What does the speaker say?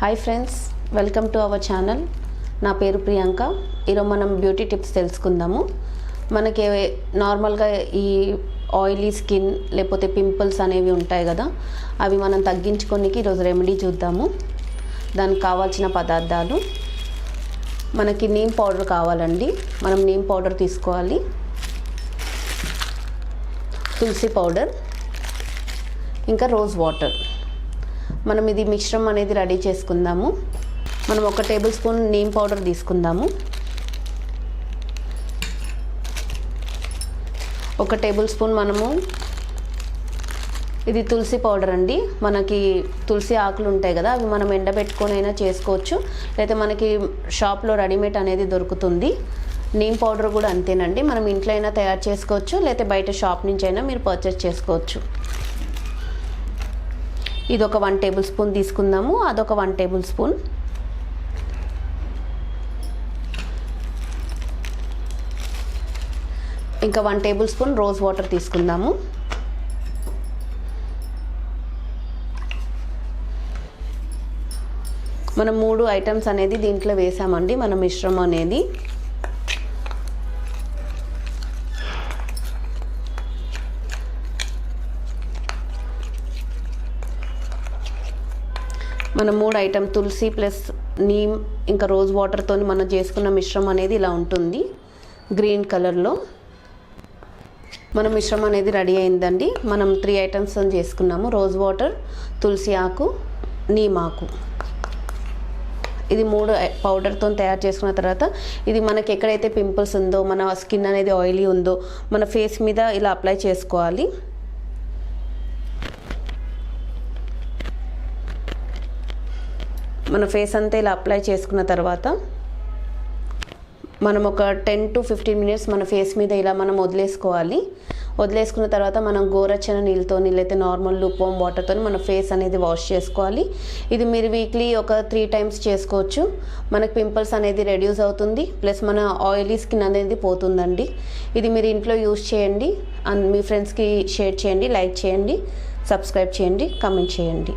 Hi friends welcome to our channel నా పేరు ప్రియాంక. ఈరోజు మనం బ్యూటీ టిప్స్ తెలుసుకుందాము. మనకి నార్మల్గా ఈ ఆయిలీ స్కిన్ లేకపోతే పింపుల్స్ అనేవి ఉంటాయి కదా అవి మనం తగ్గించుకోనికి ఈరోజు రెమెడీ చూద్దాము. దానికి కావాల్సిన పదార్థాలు. మనకి నీమ్ పౌడర్ కావాలండి. మనం నీమ్ పౌడర్ తీసుకోవాలి. తులసి పౌడర్ ఇంకా రోజ్ వాటర్ మనం ఇది మిశ్రమం అనేది రెడీ చేసుకుందాము. మనం ఒక టేబుల్ స్పూన్ నీమ్ పౌడర్ తీసుకుందాము. ఒక టేబుల్ స్పూన్ మనము ఇది తులసి పౌడర్ అండి. మనకి తులసి ఆకులు ఉంటాయి కదా అవి మనం ఎండబెట్టుకొని అయినా చేసుకోవచ్చు. లేకపోతే మనకి షాప్లో రెడీమేడ్ అనేది దొరుకుతుంది. నీమ్ పౌడర్ కూడా అంతేనండి. మనం ఇంట్లో అయినా తయారు చేసుకోవచ్చు లేకపోతే బయట షాప్ నుంచి అయినా మీరు పర్చేస్ చేసుకోవచ్చు. ఇది ఒక వన్ టేబుల్ స్పూన్ తీసుకుందాము అదొక వన్ టేబుల్ స్పూన్ ఇంకా one tablespoon rose water తీసుకుందాము. మనం మూడు ఐటమ్స్ అనేది దీంట్లో వేసామండి మన మిశ్రమం అనేది. మనం మూడు ఐటమ్ తులసి ప్లస్ నీమ్ ఇంకా రోజ్ వాటర్తో మనం చేసుకున్న మిశ్రమం అనేది ఇలా ఉంటుంది. గ్రీన్ కలర్లో మన మిశ్రమం అనేది రెడీ అయిందండి. మనం త్రీ ఐటమ్స్ చేసుకున్నాము. రోజ్ వాటర్ తులసి ఆకు నీమ్ ఆకు. ఇది మూడు eh, పౌడర్తో తయారు చేసుకున్న తర్వాత ఇది మనకి ఎక్కడైతే పింపుల్స్ ఉందో మన స్కిన్ అనేది ఆయిలీ ఉందో మన ఫేస్ మీద ఇలా అప్లై చేసుకోవాలి. మన ఫేస్ అంతా ఇలా అప్లై చేసుకున్న తర్వాత మనం ఒక టెన్ టు ఫిఫ్టీన్ మినిట్స్ మన ఫేస్ మీద ఇలా మనం వదిలేసుకోవాలి. వదిలేసుకున్న తర్వాత మనం గోరచ్చని నీళ్ళతో లేకపోతే నార్మల్ లూపోమ్ వాటర్తో మన ఫేస్ అనేది వాష్ చేసుకోవాలి. ఇది మీరు వీక్లీ ఒక త్రీ టైమ్స్ చేసుకోవచ్చు. మనకు పింపుల్స్ అనేది రెడ్యూస్ అవుతుంది. ప్లస్ మన ఆయిలీ స్కిన్ అనేది పోతుందండి. ఇది మీరు ఇంట్లో యూస్ చేయండి. అండ్ మీ ఫ్రెండ్స్కి షేర్ చేయండి లైక్ చేయండి సబ్స్క్రైబ్ చేయండి కమెంట్ చేయండి.